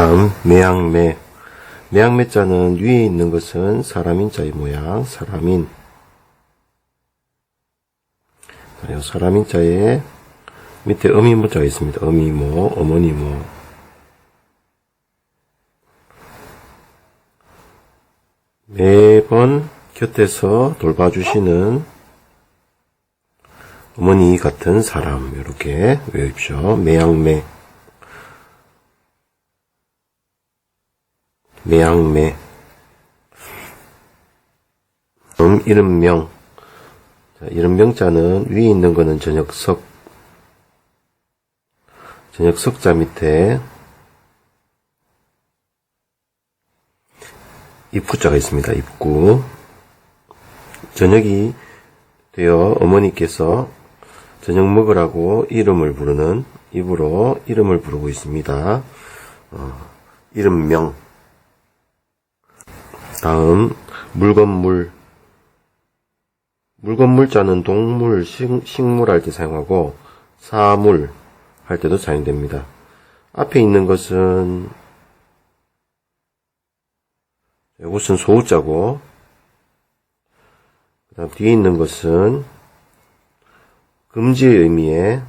다음 매양매 매양매자는 위에 있는 것은 사람인 자의 모양 사람인 그리고 사람인 자에 밑에 어미모자가 있습니다. 어미모, 어머니모. 매번 곁에서 돌봐주시는 어머니 같은 사람 이렇게 외우십시오. 매양매 매양매 음, 이름명 자, 이름명자는 위에 있는 거는 저녁석 저녁석자 밑에 입구자가 있습니다. 입구 저녁이 되어 어머니께서 저녁 먹으라고 이름을 부르는 입으로 이름을 부르고 있습니다. 어, 이름명 다음 물건물 물건물자는 동물, 식, 식물 할 때 사용하고 사물 할 때도 사용됩니다. 앞에 있는 것은 이것은 소우자고 그 다음 뒤에 있는 것은 금지의 의미의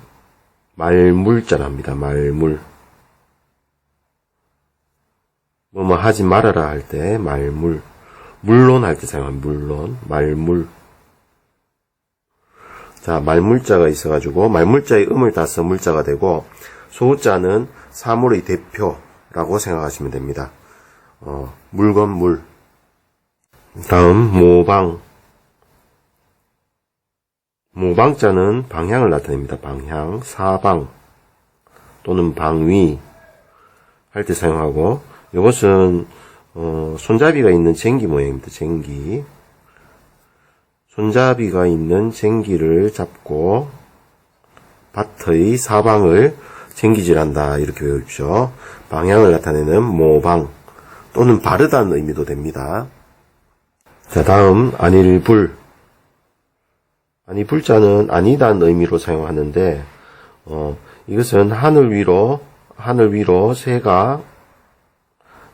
말물자랍니다. 말물 뭐뭐 하지 말아라 할 때 말물 물론 할 때 사용한 물론 말물 자 말물자가 있어가지고 말물자의 음을 따서 물자가 되고 소자는 사물의 대표라고 생각하시면 됩니다. 어, 물건 물 다음 모방 모방자는 방향을 나타냅니다. 방향 사방 또는 방위 할 때 사용하고 이것은 어, 손잡이가 있는 쟁기 모양입니다. 쟁기. 손잡이가 있는 쟁기를 잡고 밭의 사방을 쟁기질한다 이렇게 외우십시오. 방향을 나타내는 모방 또는 바르다는 의미도 됩니다. 자 다음 안일불 아니 불자는 아니다는 의미로 사용하는데 어, 이것은 하늘 위로 하늘 위로 새가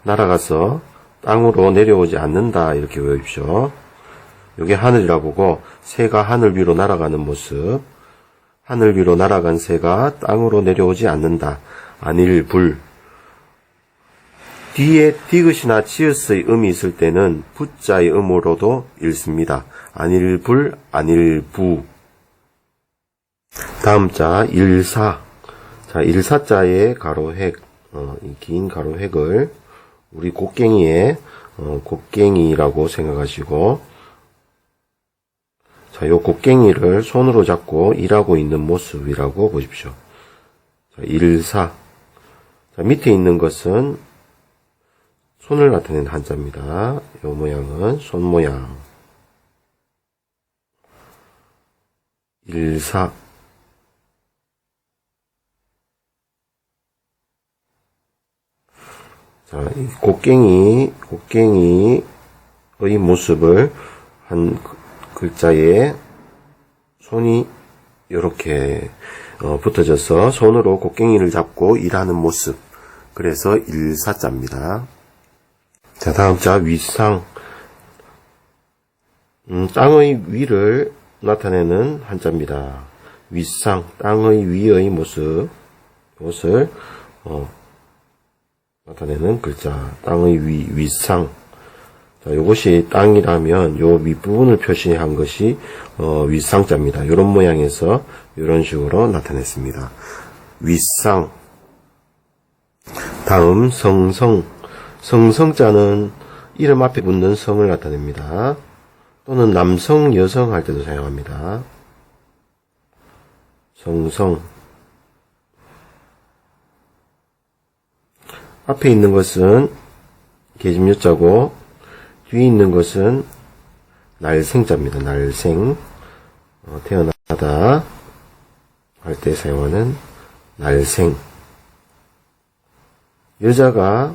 날아가서 땅으로 내려오지 않는다 이렇게 외우십시오. 이게 하늘이라 보고 새가 하늘 위로 날아가는 모습 하늘 위로 날아간 새가 땅으로 내려오지 않는다. 안일불 뒤에 디귿이나 치읓의 음이 있을 때는 부자의 음으로도 읽습니다. 안일불, 안일부 다음 자 일사 자 일사자의 가로획 어, 이긴 가로획을 우리 곡괭이의 어, 곡괭이라고 생각하시고 자, 요 곡괭이를 손으로 잡고 일하고 있는 모습이라고 보십시오. 자, 일사. 자, 밑에 있는 것은 손을 나타내는 한자입니다. 요 모양은 손 모양. 일사. 자, 이 곡괭이, 곡괭이의 모습을 한 그- 글자에 손이 이렇게 어, 붙어져서 손으로 곡괭이를 잡고 일하는 모습. 그래서 일사자입니다. 자, 다음 자 위상. 음, 땅의 위를 나타내는 한자입니다. 위상, 땅의 위의 모습. 이것을 어, 나타내는 글자. 땅의 위, 위상. 자, 이것이 땅이라면 요 밑부분을 표시한 것이 어, 윗상자입니다. 이런 모양에서 이런 식으로 나타냈습니다. 윗상. 다음 성성. 성성자는 이름 앞에 붙는 성을 나타냅니다. 또는 남성, 여성 할 때도 사용합니다. 성성. 앞에 있는 것은 계집요자고 뒤에 있는 것은 날생자입니다. 날생. 어, 태어나다 할 때 사용하는 날생. 여자가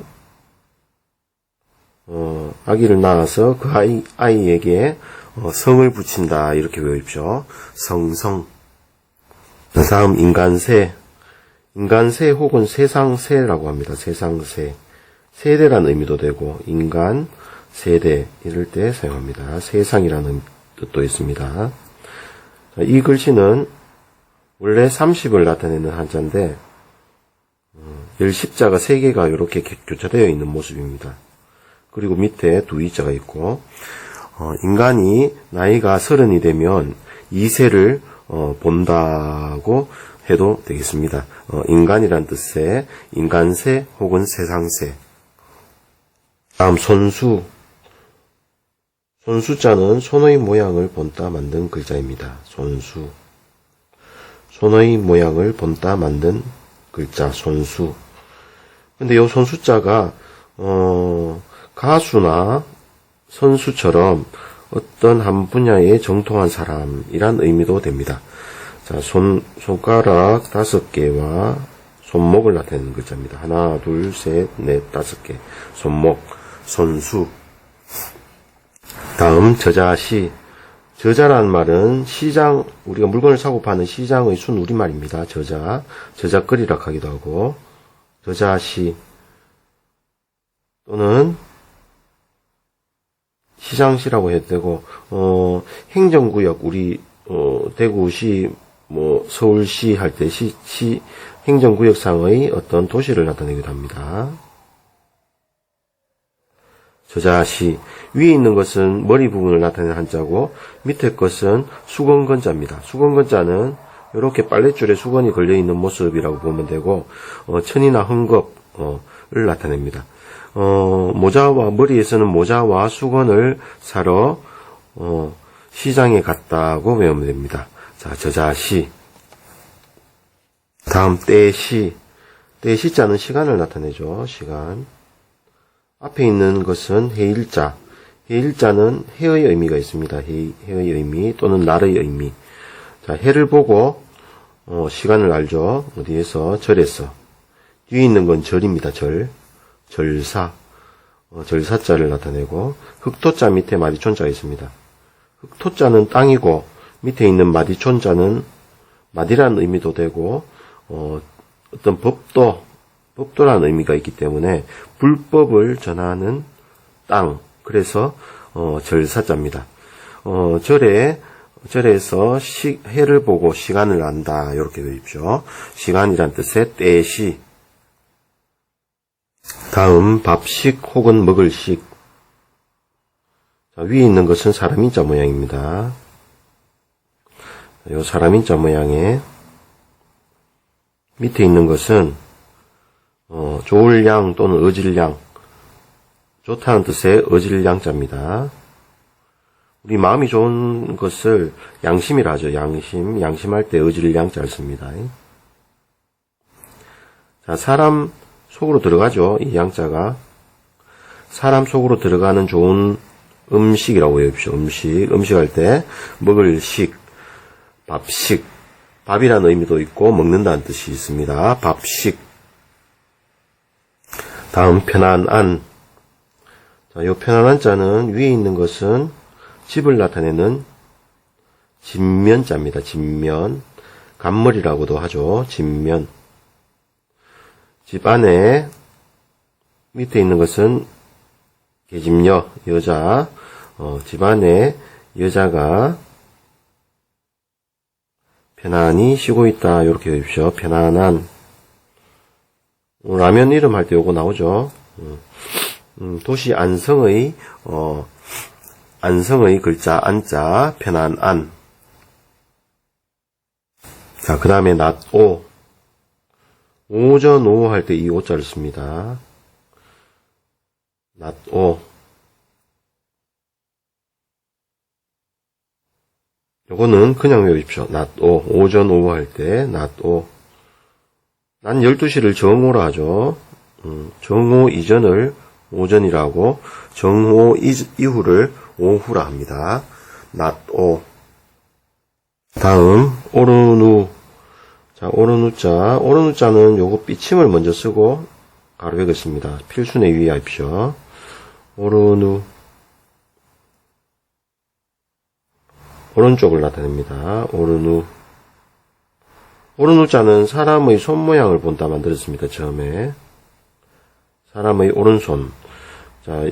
어, 아기를 낳아서 그 아이, 아이에게 어, 성을 붙인다. 이렇게 외우십시오. 성성. 다음 인간새. 인간새 혹은 세상새라고 합니다. 세상새. 세대라는 의미도 되고 인간, 세대 이럴 때 사용합니다. 세상이라는 뜻도 있습니다. 자, 이 글씨는 원래 30을 나타내는 한자인데 음, 열십자가 3개가 이렇게 교- 교차되어 있는 모습입니다. 그리고 밑에 두 이자가 있고 어, 인간이 나이가 서른이 되면 이세를 어, 본다고 해도 되겠습니다. 어, 인간이란 뜻의 인간세 혹은 세상세. 다음 손수. 손수자는 손의 모양을 본따 만든 글자입니다. 손수. 손의 모양을 본따 만든 글자 손수. 근데 요 손수자가 어, 가수나 선수처럼 어떤 한 분야에 정통한 사람이란 의미도 됩니다. 자, 손, 손가락 다섯 개와 손목을 나타내는 글자입니다. 하나, 둘, 셋, 넷, 다섯 개. 손목, 손수. 다음, 저자시. 저자라는 말은 시장, 우리가 물건을 사고 파는 시장의 순 우리말입니다. 저자. 저작거리라 하기도 하고, 저자시. 또는 시장시라고 해도 되고, 어, 행정구역, 우리, 어, 대구시, 뭐, 서울시 할 때 시, 시, 행정구역상의 어떤 도시를 나타내기도 합니다. 저자시, 위에 있는 것은 머리 부분을 나타내는 한자고, 밑에 것은 수건건자입니다. 수건건자는 이렇게 빨랫줄에 수건이 걸려 있는 모습이라고 보면 되고, 어, 천이나 헝겊, 어, 를 나타냅니다. 어, 모자와, 머리에서는 모자와 수건을 사러, 어, 시장에 갔다고 외우면 됩니다. 자, 저자 시. 다음, 때 시. 때 시자는 시간을 나타내죠. 시간. 앞에 있는 것은 해일자. 해일자는 해의 의미가 있습니다. 해, 해의 의미 또는 날의 의미. 자, 해를 보고, 어, 시간을 알죠. 어디에서? 절에서. 뒤에 있는 건 절입니다. 절. 절사. 어, 절사자를 나타내고, 흑토자 밑에 마디촌자가 있습니다. 흑토자는 땅이고, 밑에 있는 마디촌자는 마디라는 의미도 되고, 어, 어떤 법도, 법도라는 의미가 있기 때문에, 불법을 전하는 땅. 그래서, 어, 절사자입니다. 어, 절에, 절에서 시, 해를 보고 시간을 안다. 이렇게 그립죠. 시간이란 뜻의 때시. 다음, 밥식 혹은 먹을 식. 자, 위에 있는 것은 사람 인자 모양입니다. 이 사람 인자 모양에 밑에 있는 것은 어, 좋을 양 또는 어질 양 좋다는 뜻의 어질 양자입니다. 우리 마음이 좋은 것을 양심이라 하죠. 양심, 양심할 때 어질 양자를 씁니다. 자, 사람 속으로 들어가죠. 이 양자가 사람 속으로 들어가는 좋은 음식이라고 외웁시오. 음식, 음식할 때 먹을 식, 밥식, 밥이라는 의미도 있고 먹는다는 뜻이 있습니다. 밥식. 다음 편안한. 자, 요 편안한 자는 위에 있는 것은 집을 나타내는 진면자입니다. 진면. 간머리라고도 하죠. 진면. 집 안에 밑에 있는 것은 계집녀, 여자, 어, 집안에 여자가 편안히 쉬고 있다. 이렇게 해주십시오. 편안한. 어, 라면 이름 할 때 요거 나오죠. 음, 음, 도시 안성의, 어, 안성의 글자 안자, 편안한. 자, 그 다음에 낮 오. 오전 오후 할 때 이 오자를 씁니다. 낮 오. 요거는 그냥 외우십시오. 낮 오. 오전 오후 할 때 낮 오. 난 12시를 정오라 하죠. 음, 정오 이전을 오전이라고 정오 이, 이후를 오후라 합니다. 낮 오. 다음 오르누. 자, 오르누자. 오르누자는 요거 삐침을 먼저 쓰고 가로 베겠습니다. 필순에 유의하십시오. 오르누. 오른쪽을 나타냅니다. 오르누. 오르누자는 사람의 손 모양을 본다 만들었습니다. 처음에. 사람의 오른손. 자,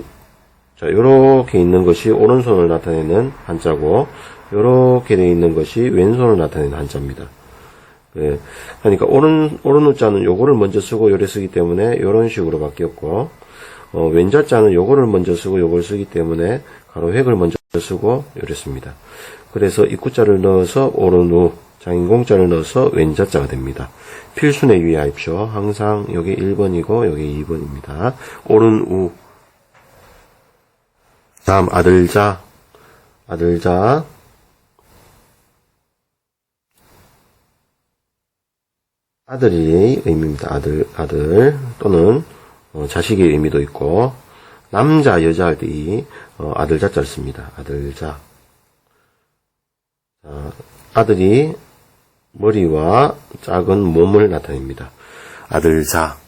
자, 요렇게 있는 것이 오른손을 나타내는 한자고, 요렇게 되어 있는 것이 왼손을 나타내는 한자입니다. 예. 그러니까 오른, 오른 우자는 요거를 먼저 쓰고 요래 쓰기 때문에 요런 식으로 바뀌었고, 어, 왼자자는 요거를 먼저 쓰고 요걸 쓰기 때문에 가로 획을 먼저 쓰고 씁니다. 그래서 입구자를 넣어서 오른 우, 장인공자를 넣어서 왼자자가 됩니다. 필순에 유의하십시오. 항상 여기 1번이고 여기 2번입니다. 오른 우. 다음 아들자, 아들자. 아들이 의미입니다. 아들, 아들 또는 어, 자식의 의미도 있고 남자, 여자 할 때이 아들 자자를 씁니다. 아들자. 자, 아들이 머리와 작은 몸을 나타냅니다. 아들 자.